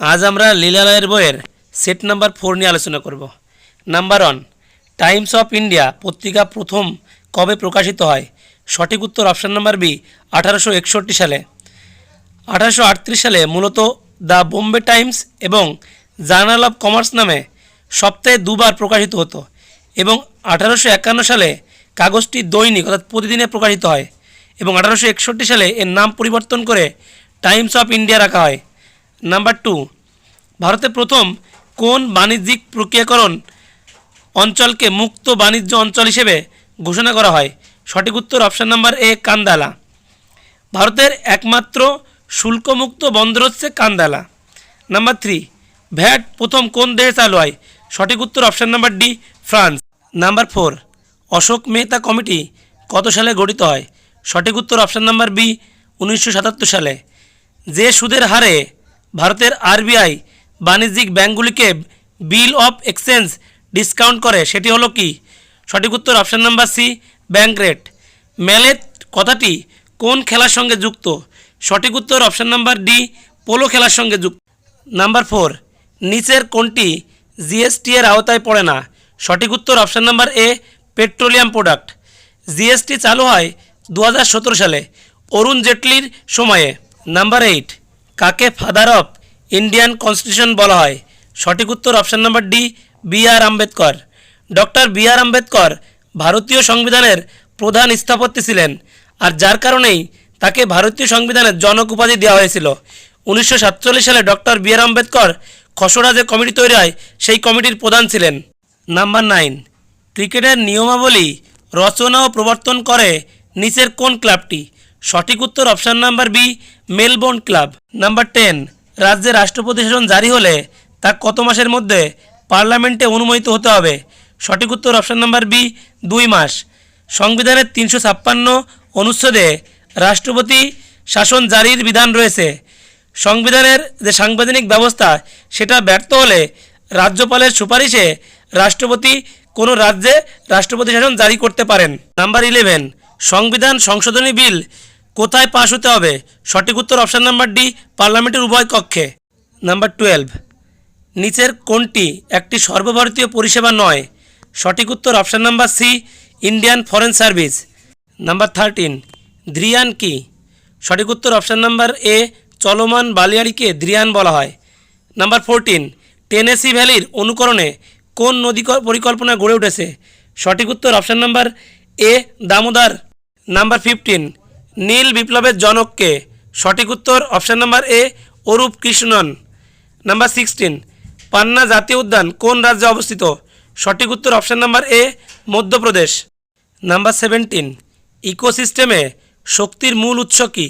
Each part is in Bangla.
আজ আমরা লীলালয়ের বইয়ের সেট নাম্বার ফোর নিয়ে আলোচনা করব। Number one, Times of India পত্রিকা প্রথম কবে প্রকাশিত হয়? সঠিক উত্তর অপশান নাম্বার বি, আঠারোশো একষট্টি সালে। আঠারোশো আটত্রিশ সালে মূলত দ্য বোম্বে টাইমস এবং জার্নাল অফ কমার্স নামে সপ্তাহে দুবার প্রকাশিত হতো এবং আঠারোশো একান্ন সালে কাগজটি দৈনিক অর্থাৎ প্রতিদিনে প্রকাশিত হয় এবং আঠারোশো একষট্টি সালে এর নাম পরিবর্তন করে টাইমস অফ ইন্ডিয়া রাখা হয়। নাম্বার টু, ভারতে প্রথম কোন বাণিজ্যিক প্রক্রিয়াকরণ অঞ্চলকে মুক্ত বাণিজ্য অঞ্চল হিসেবে ঘোষণা করা হয়? সঠিক উত্তর অপশান নাম্বার এ, কান্দালা। ভারতের একমাত্র শুল্কমুক্ত বন্দর হচ্ছে কান্দালা। নাম্বার থ্রি, ভ্যাট প্রথম কোন দেশে চালু হয়? সঠিক উত্তর option number D, France. Number four, Ashok Mehta committee কত সালে গঠিত হয়? সঠিক উত্তর অপশান নাম্বার বি, উনিশশো সাতাত্তর সালে। যে সুদের হারে ভারতের আরবিআই বাণিজ্যিক ব্যাংকগুলিকে বিল অফ এক্সচেঞ্জ ডিসকাউন্ট করে, সেটি হলো কি? সঠিক উত্তর option number C, bank rate. Mallet কথাটি কোন খেলার সঙ্গে যুক্ত? সঠিক উত্তর অপশান নাম্বার ডি, পোলো খেলার সঙ্গে যুক্ত। নাম্বার ফোর, নিচের কোনটি জিএসটি এর আওতায় পড়ে না? সঠিক উত্তর option number A, petroleum product. GST চালু হয় দু হাজার সতেরো সালে, অরুণ জেটলির সময়ে। নাম্বার এইট কাকে ফাদার অফ ইন্ডিয়ান কনস্টিটিউশন বলা হয়? সঠিক উত্তর option number D B R Ambedkar. Doctor B R Ambedkar ভারতীয় সংবিধানের প্রধান স্থপতি ছিলেন আর যার কারণেই তাকে ভারতীয় সংবিধানের জনক উপাধি দেওয়া হয়েছিল। উনিশশো সাতচল্লিশ সালে ডক্টর বি আর আম্বেদকর খসড়া যে কমিটি তৈরি হয়, সেই কমিটির প্রধান ছিলেন। নাম্বার নাইন ক্রিকেটের নিয়মাবলী রচনা ও প্রবর্তন করে নিচের কোন ক্লাবটি? সঠিক উত্তর option number B, Melbourne club. Number ten, রাজ্যে রাষ্ট্রপতি শাসন জারি হলে তা কত মাসের মধ্যে পার্লামেন্টে অনুমোদিত হতে হবে? সঠিক উত্তর অপশান নাম্বার বি, দুই মাস। সংবিধানের তিনশো ছাপ্পান্ন অনুচ্ছেদে রাষ্ট্রপতি শাসন জারির বিধান রয়েছে। সংবিধানের যে সাংবিধানিক ব্যবস্থা, সেটা ব্যর্থ হলে রাজ্যপালের সুপারিশে রাষ্ট্রপতি কোনো রাজ্যে রাষ্ট্রপতি শাসন জারি করতে পারেন। নাম্বার ইলেভেন, সংবিধান সংশোধনী বিল কোথায় পাশ হতে হবে? সঠিক উত্তর অপশান নাম্বার ডি, পার্লামেন্টের উভয় কক্ষে। নাম্বার টুয়েলভ, নিচের কোনটি একটি সর্বভারতীয় পরিষেবা নয়। সঠিক উত্তর option number C, Indian foreign service. Number thirteen দ্রিয়ান কি? সঠিক উত্তর অপশান নাম্বার এ, চলমান বালিয়াড়িকে দ্রিয়ান বলা হয়। নাম্বার ফোরটিন, টেনেসি ভ্যালির অনুকরণে কোন নদী পরিকল্পনা গড়ে উঠেছে? সঠিক উত্তর option number A, Damodar. Number fifteen নীল বিপ্লবের জনককে। সঠিক উত্তর option number A, Arup Krishnan. Number sixteen, Panna জাতীয় উদ্যান কোন রাজ্যে অবস্থিত? সঠিক উত্তর option number A, Madhya Pradesh. Number seventeen, ইকোসিস্টেমে শক্তির মূল উৎস কী?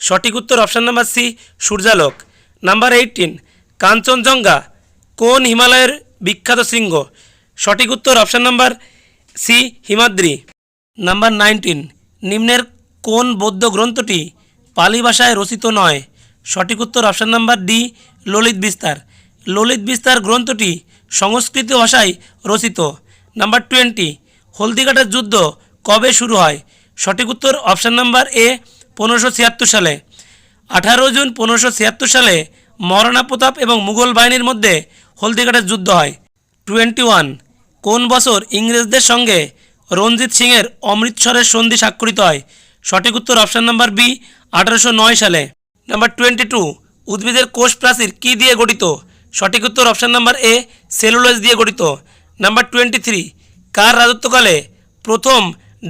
সঠিক উত্তর অপশান নাম্বার সি, সূর্যালোক। নাম্বার এইটিন, কাঞ্চনজঙ্ঘা কোন হিমালয়ের বিখ্যাত শৃঙ্গ? সঠিক উত্তর option number C, Himadri. Number nineteen, নিম্নের কোন বৌদ্ধ গ্রন্থটি পালি ভাষায় রচিত নয়? সঠিক উত্তর অপশান নাম্বার ডি, ললিত বিস্তার। ললিত বিস্তার গ্রন্থটি সংস্কৃত ভাষায় রচিত। নাম্বার টোয়েন্টি হলদিঘাটের যুদ্ধ কবে শুরু হয়? সঠিক উত্তর অপশান নাম্বার এ, পনেরোশো ছিয়াত্তর সালে। আঠারো জুন পনেরোশো ছিয়াত্তর সালে মহারানা প্রতাপ এবং মুঘল বাহিনীর মধ্যে হলদিঘাটের যুদ্ধ হয়। টোয়েন্টি ওয়ান, কোন বছর ইংরেজদের সঙ্গে রঞ্জিত সিংয়ের অমৃতসরের সন্ধি স্বাক্ষরিত হয়? সঠিক উত্তর অপশান নাম্বার বি, আঠারোশো নয় সালে। নাম্বার টোয়েন্টি টু, উদ্ভিদের কোষ প্রাচীর কী দিয়ে গঠিত? সঠিক উত্তর অপশান নাম্বার এ, সেলুলোজ দিয়ে গঠিত। নাম্বার টোয়েন্টি থ্রি, কার রাজত্বকালে প্রথম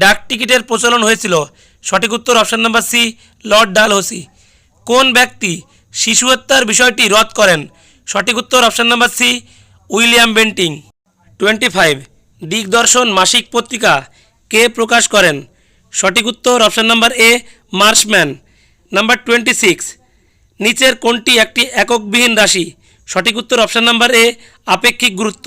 ডাক টিকিটের প্রচলন হয়েছিল? সঠিক উত্তর option number C, Lord Dalhousie. কোন ব্যক্তি শিশু হত্যার বিষয়টি রদ করেন? সঠিক উত্তর option number C, William Bentinck. Twenty five, Digdarshan মাসিক পত্রিকা কে প্রকাশ করেন? সঠিক উত্তর option number A Marshman number twenty six নিচের কোনটি একটি এককবিহীন রাশি? সঠিক উত্তর অপশান নাম্বার এ আপেক্ষিক গুরুত্ব।